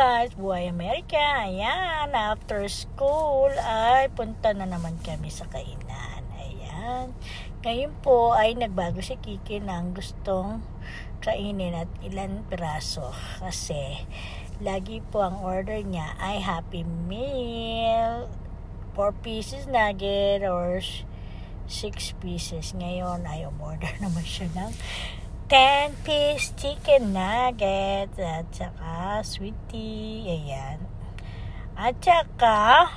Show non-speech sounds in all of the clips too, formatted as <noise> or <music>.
guys, Buhay America. Ayan, after school ay punta na naman kami sa kainan. Ayan. Ngayon po ay nagbago si Kiki ng gustong kainin at ilan piraso. Kasi lagi po ang order niya ay Happy Meal. 4 pieces nugget or 6 pieces. Ngayon ay umorder <laughs> naman siya ng 10 piece chicken nuggets at saka sweet tea. Ayan. At saka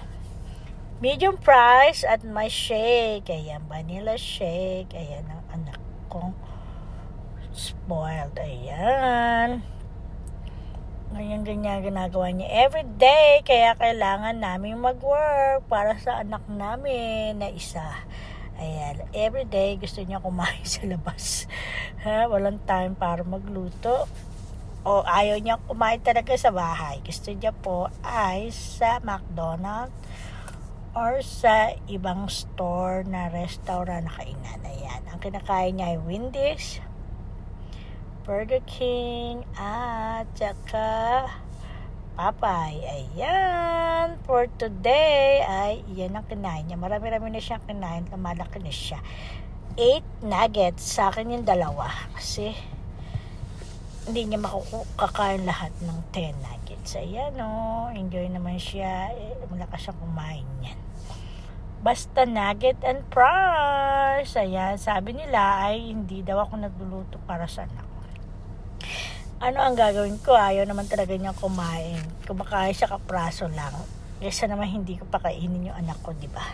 medium price at may shake. Ayan, vanilla shake. Ayan ang anak kong spoiled. Ayan. Ganyan ganyan ginagawa niya every day. Kaya kailangan namin mag-work para sa anak namin na isa. Ayan, every day gusto niya kumain <laughs> sa labas. Ha, walang time para magluto. O ayaw niya kumain talaga sa bahay. Gusto niya po ay sa McDonald's or sa ibang store na restaurant na kainan. Ayan, ang kinakain niya ay Wendy's, Burger King, at saka Papay. Ayan. For today, ay yan ang kinain niya. Marami-rami na siyang kinain. Lumalaki na siya. 8 nuggets. Sa akin yung dalawa. Kasi, hindi niya makakakain lahat ng 10 nuggets. Ayan o. enjoy naman siya. Eh, malakas siyang kumain yan. Basta nugget and fries. Ayan. Sabi nila ay hindi daw ako nagluluto para sa anak ko ano ang gagawin ko? Ayaw naman talaga niya kumain. Kumakain siya kapraso lang. Kesa naman hindi ko pakainin yung anak ko, di ba?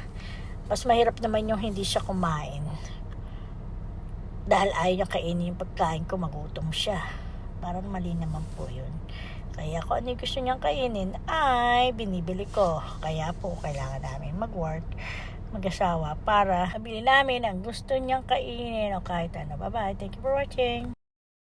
Mas mahirap naman yung hindi siya kumain. Dahil ayaw niya kainin yung pagkain ko, magutom siya. Parang mali naman po yun. Kaya kung ano yung gusto niyang kainin, ay binibili ko. Kaya po, kailangan namin mag-work, mag-asawa para mabili namin ang gusto niyang kainin o kahit ano. Bye-bye. Thank you for watching.